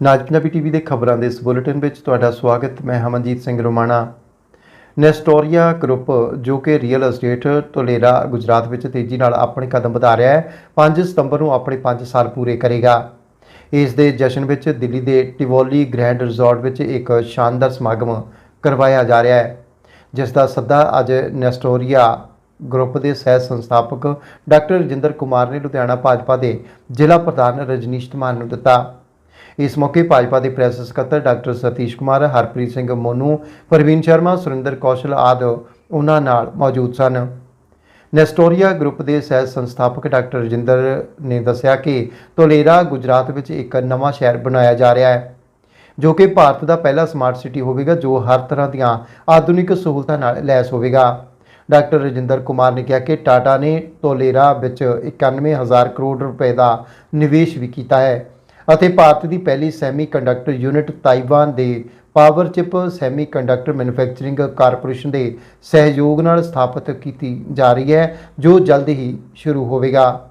ਨਾਜ Punjabi TV ਦੇ ਖਬਰਾਂ ਦੇ ਇਸ ਬੁਲੇਟਿਨ ਵਿੱਚ ਤੁਹਾਡਾ ਸਵਾਗਤ, ਮੈਂ ਹਮਨਜੀਤ ਸਿੰਘ ਰੋਮਾਣਾ। ਨੈਸਟੋਰੀਆ ਗਰੁੱਪ, ਜੋ ਕਿ ਰੀਅਲ ਅਸਟੇਟ ਤੋਲੇਰਾ ਗੁਜਰਾਤ ਵਿੱਚ ਤੇਜ਼ੀ ਨਾਲ ਆਪਣੇ ਕਦਮ ਵਧਾ ਰਿਹਾ ਹੈ 5 ਸਤੰਬਰ ਨੂੰ ਆਪਣੇ 5 ਸਾਲ ਪੂਰੇ ਕਰੇਗਾ। ਇਸ ਦੇ ਜਸ਼ਨ ਵਿੱਚ ਦਿੱਲੀ ਦੇ ਟਿਵੋਲੀ ਗ੍ਰੈਂਡ ਰਿਜ਼ੋਰਟ ਵਿੱਚ ਇੱਕ ਸ਼ਾਨਦਾਰ ਸਮਾਗਮ ਕਰਵਾਇਆ ਜਾ ਰਿਹਾ ਹੈ, ਜਿਸ ਦਾ ਸੱਦਾ ਅੱਜ ਨੈਸਟੋਰੀਆ ਗਰੁੱਪ ਦੇ ਸਹਿ ਸੰਸਥਾਪਕ ਡਾਕਟਰ ਰਜਿੰਦਰ ਕੁਮਾਰ ਨੇ ਲੁਧਿਆਣਾ ਭਾਜਪਾ ਦੇ ਜ਼ਿਲ੍ਹਾ ਪ੍ਰਧਾਨ ਰਜਨੀਸ਼ ਧਮਾਨ ਨੂੰ ਦਿੱਤਾ। ਇਸ ਮੌਕੇ ਭਾਜਪਾ ਦੇ ਪ੍ਰੈਸ ਸਕੱਤਰ ਡਾਕਟਰ ਸਤੀਸ਼ ਕੁਮਾਰ, ਹਰਪ੍ਰੀਤ ਸਿੰਘ ਮੋਨੂ, ਪਰਵੀਨ ਸ਼ਰਮਾ, ਸੁਰਿੰਦਰ ਕੌਸ਼ਲ ਆਦਿ ਉਹਨਾਂ ਨਾਲ ਮੌਜੂਦ ਸਨ। ਨੈਸਟੋਰੀਆ ਗਰੁੱਪ ਦੇ ਸਹਿ ਸੰਸਥਾਪਕ ਡਾਕਟਰ ਰਜਿੰਦਰ ਨੇ ਦੱਸਿਆ ਕਿ ਤੋਲੇਰਾ ਗੁਜਰਾਤ ਵਿੱਚ ਇੱਕ ਨਵਾਂ ਸ਼ਹਿਰ ਬਣਾਇਆ ਜਾ ਰਿਹਾ ਹੈ, ਜੋ ਕਿ ਭਾਰਤ ਦਾ ਪਹਿਲਾ ਸਮਾਰਟ ਸਿਟੀ ਹੋਵੇਗਾ, ਜੋ ਹਰ ਤਰ੍ਹਾਂ ਦੀਆਂ ਆਧੁਨਿਕ ਸਹੂਲਤਾਂ ਨਾਲ ਲੈਸ ਹੋਵੇਗਾ। ਡਾਕਟਰ ਰਜਿੰਦਰ ਕੁਮਾਰ ਨੇ ਕਿਹਾ ਕਿ ਟਾਟਾ ਨੇ ਤੋਲੇਰਾ ਵਿੱਚ 91000 ਕਰੋੜ ਰੁਪਏ ਦਾ ਨਿਵੇਸ਼ ਵੀ ਕੀਤਾ ਹੈ। ਅਤੇ ਭਾਰਤ ਦੀ ਪਹਿਲੀ ਸੈਮੀ ਕੰਡਕਟਰ ਯੂਨਿਟ ਤਾਈਵਾਨ ਦੇ power chip semiconductor manufacturing corporation ਦੇ ਸਹਿਯੋਗ ਨਾਲ ਸਥਾਪਿਤ ਕੀਤੀ ਜਾ ਰਹੀ ਹੈ, ਜੋ ਜਲਦ ਹੀ ਸ਼ੁਰੂ ਹੋਵੇਗਾ।